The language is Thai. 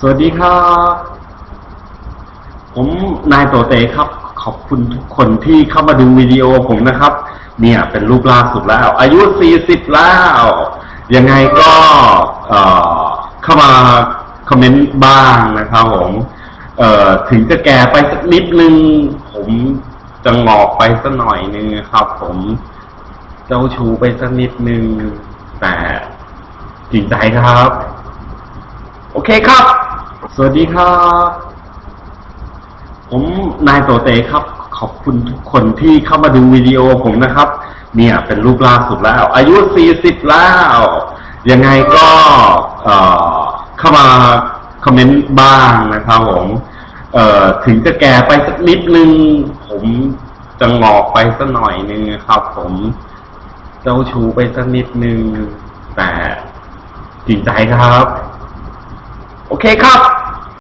สวัสดีครับ ผมนายโตเตครับ ขอบคุณทุกคนที่เข้ามาดูวิดีโอผมนะครับ เนี่ยเป็นรูปล่าสุดแล้ว อายุ 40 แล้ว ยังไงก็เอ่อเข้ามาคอมเมนต์บ้างนะครับผมเอ่อถึงจะแก่ไปสักนิดนึง ผมจะงอกไปสักหน่อยนึงครับ ผมเจ้าชูไปสักนิดนึง แต่จริงใจครับ โอเคครับ สวัสดีครับ ผมนายโตเตครับ ขอบคุณทุกคนที่เข้ามาดูวิดีโอผมนะครับ เนี่ยเป็นรูปล่าสุดแล้ว อายุ 40 แล้ว ยังไงก็เอ่อเข้ามาคอมเมนต์บ้างนะครับผมเอ่อถึงจะแก่ไปสักนิดนึง ผมจะงอกไปสักหน่อยนึงครับ ผมเจ้าชูไปสักนิดนึง แต่จริงใจครับ โอเคครับ